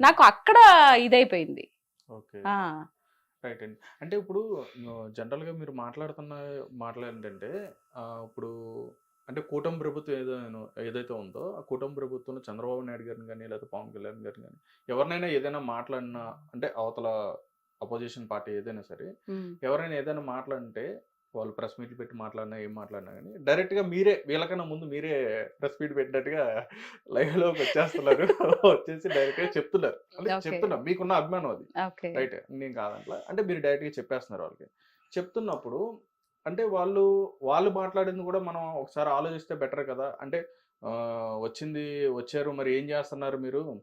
నాకు అక్కడ ఇదైపోయింది. రైట్ అండి. అంటే ఇప్పుడు జనరల్గా మీరు మాట్లాడుతున్న మాటలు ఏంటంటే ఆ, ఇప్పుడు అంటే కూటమి ప్రభుత్వం ఏదైనా ఏదైతే ఉందో ఆ కూటమి ప్రభుత్వంలో చంద్రబాబు నాయుడు గారిని కానీ లేదా పవన్ కళ్యాణ్ గారిని కానీ ఎవరినైనా ఏదైనా మాట్లాడినా అంటే అవతల అపోజిషన్ పార్టీ ఏదైనా సరే ఎవరైనా ఏదైనా మాట్లాడితే వాళ్ళు ప్రెస్ మీట్లు పెట్టి మాట్లాడినా ఏం మాట్లాడినా కానీ డైరెక్ట్గా మీరే వీళ్ళకన్నా ముందు మీరే ప్రెస్ మీట్ పెట్టినట్టుగా లైవ్లోకి వచ్చేస్తున్నారు. వచ్చేసి డైరెక్ట్గా చెప్తున్నారు. అంటే Okay. చెప్తున్నా మీకున్న అభిమానం అది. రైట్. నేను కాదంట్లా. అంటే మీరు డైరెక్ట్గా చెప్పేస్తున్నారు వాళ్ళకి. చెప్తున్నప్పుడు అంటే వాళ్ళు వాళ్ళు మాట్లాడింది కూడా మనం ఒకసారి ఆలోచిస్తే బెటర్ కదా. అంటే వచ్చింది వచ్చారు మరి ఏం చేస్తున్నారు మీరు?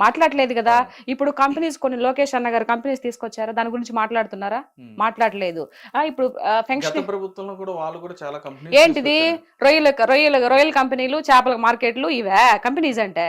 మాట్లాడలేదు కదా. ఇప్పుడు కంపెనీస్ కొన్ని లోకేష్ అన్న గారు కంపెనీస్ తీసుకొచ్చారా? దాని గురించి మాట్లాడుతున్నారా. మాట్లాడలేదు. ఆ, ఇప్పుడు గత ఫంక్షన్ ప్రభుత్వంలో కూడా వాళ్ళు కూడా చాలా ఏంటిది? రొయ్యల రొయ్యల రొయ్యల కంపెనీలు చేపల మార్కెట్లు ఇవే కంపెనీస్ అంటే.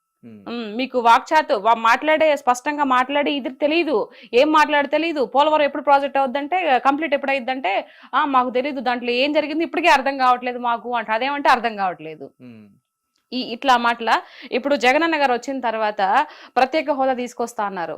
మీకు వాక్చాతు మాట్లాడే స్పష్టంగా మాట్లాడి ఇది తెలియదు ఏం మాట్లాడి తెలియదు పోలవరం ఎప్పుడు ప్రాజెక్ట్ అవుద్దంటే కంప్లీట్ ఎప్పుడు అయిద్దంటే ఆ మాకు తెలియదు దాంట్లో ఏం జరిగింది ఇప్పటికే అర్థం కావట్లేదు మాకు అంటే అదేమంటే అర్థం కావట్లేదు. ఈ ఇట్లా మాటల ఇప్పుడు జగనన్న గారు వచ్చిన తర్వాత ప్రత్యేక హోదా తీసుకొస్తా అన్నారు.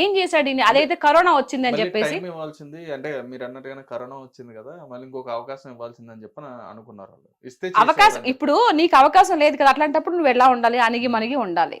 ఏం చేశాడు? అదైతే కరోనా వచ్చింది అని మళ్ళీ చెప్పేసి. ఇవ్వాల్సింది. అంటే మీరు అన్నట్టుగానే కరోనా వచ్చింది కదా మళ్ళీ ఇంకొక అవకాశం ఇవ్వాల్సింది అని చెప్పి అనుకున్నారు ఇస్తే అవకాశం ఇప్పుడు నీకు అవకాశం లేదు కదా అట్లాంటప్పుడు నువ్వు ఎలా ఉండాలి? అణిగి మణిగి ఉండాలి.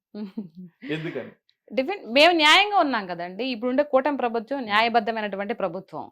ఎందుకని? డిఫెండ్ మేము న్యాయంగా ఉన్నాం కదండి. ఇప్పుడుండే కూటమి ప్రభుత్వం న్యాయబద్ధమైనటువంటి ప్రభుత్వం.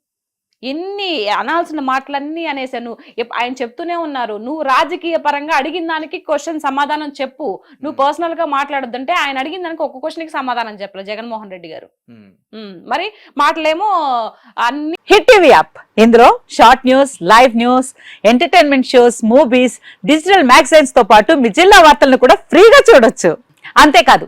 ఎన్ని అనాల్సిన మాటలన్నీ అనేసాను ఆయన చెప్తూనే ఉన్నారు. నువ్వు రాజకీయ పరంగా అడిగిన దానికి క్వశ్చన్ సమాధానం చెప్పు. నువ్వు పర్సనల్గా మాట్లాడొద్దంటే ఆయన అడిగిన దానికి ఒక్క క్వశ్చన్కి సమాధానం చెప్పలేదు జగన్మోహన్ రెడ్డి గారు. మరి మాటలేమో అన్ని హిట్ టీవీ యాప్. ఇందులో short news live news entertainment shows movies digital మ్యాగజైన్స్తో పాటు మీ జిల్లా వార్తలను కూడా ఫ్రీగా చూడొచ్చు. అంతేకాదు